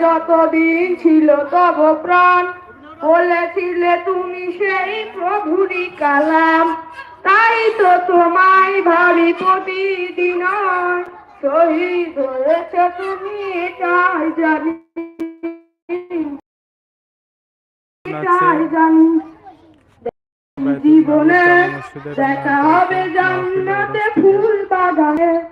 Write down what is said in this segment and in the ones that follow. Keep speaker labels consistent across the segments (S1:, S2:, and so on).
S1: যতদিন ছিল তব প্রাণ। বলেছিলে তুমি সেই প্রভুরি কালাম। তাই তো তোমায় ভাবি প্রতিদিন। শহীদ হয়েছ তুমি এটাই জানি। এটাই জানি। জীবনে দেখা হবে জান্নাতে ফুল বাগানে।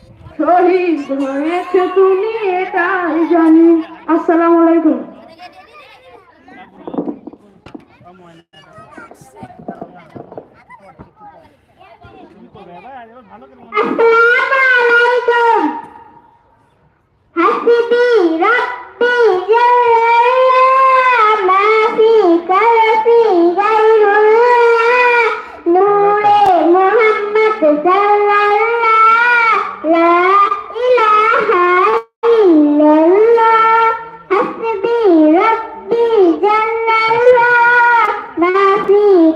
S1: শহীদ হয়েছ তুমি এটাই জানি আসসালামু আলাইকুম
S2: Assalamualaikum.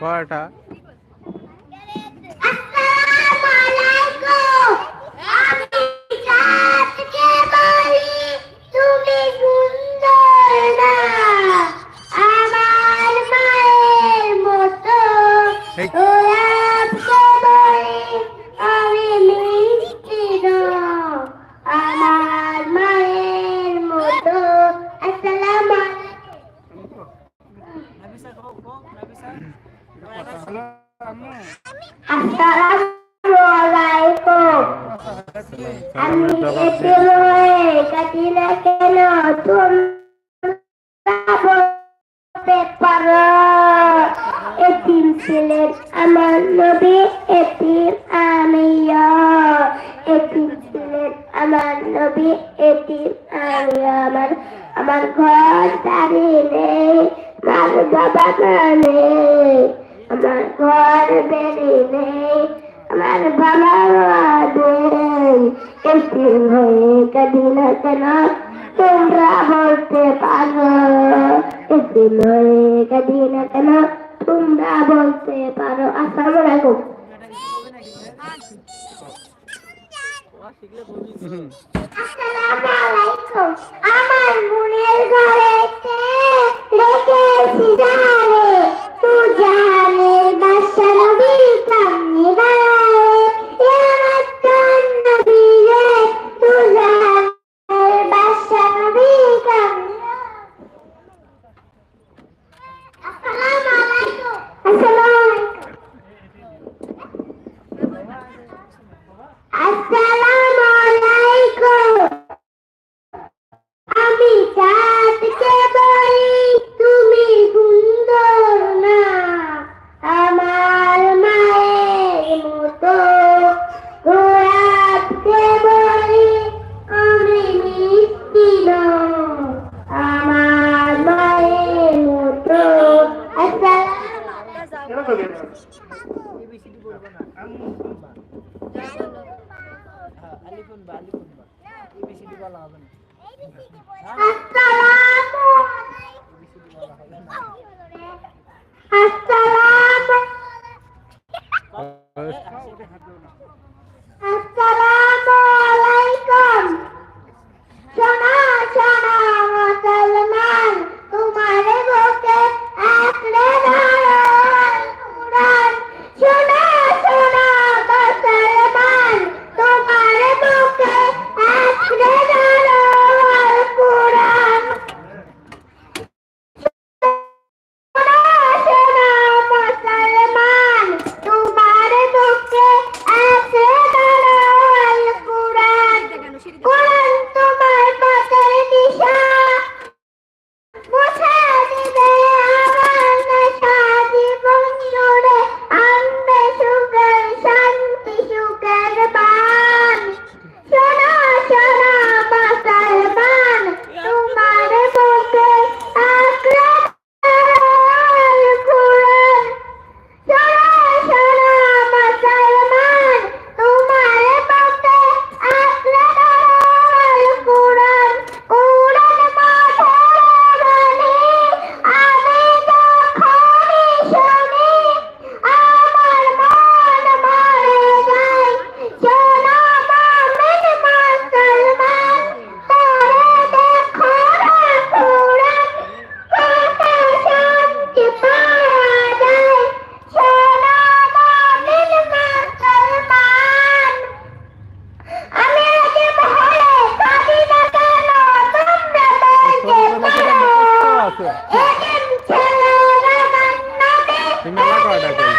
S3: কয়টা
S2: আসসালামু আলাইকুম আমি চাঁদকে বলি তুমি সুন্দর না আমার মায়ের মতো
S3: এই।
S2: গোলাপকে বলি আমি মিষ্টি না আমার মায়ের মতো আসসালামু আলাইকুম আসসালামু আলাইকুম আমি এতে হয়ে এতিম আমিও। এতিম ছিলেন আমার নবী এতিম আমিও। আমার আমার ঘর দাঁড়িয়ে নেই। আমার বাবা আমার বাবা নেই এতিম হয়ে কাঁদি কেন তোমরা বলতে পারো এতিম হয়ে কাঁদি না কেন তোমরা বলতে পারো আসসালামু আলাইকুম আমার বোনের ঘরেতে রেখেছি জানে তু জানে বাদশা নবী সামনে দাঁড়ায় আমার প্রাণ নবী রে তু জানে বাদশা নবী সামনে আসসালামু আলাইকুম আসসালামু আলাইকুম আসসালামু আলাইকুম আমি চাঁদকে বলি তুমি সুন্দর না আমার মায়ের মতো গোলাপকে বলি আমি মিষ্টি না আমার মায়ের মতো আসসালামু
S4: আলিফুন বা আলিফুন বা এবিসিডি বলা হবে না
S2: আসসালামু
S4: এবিসিডি বলা হবে না
S2: আসসালামু আসসালামু আলাইকুম semana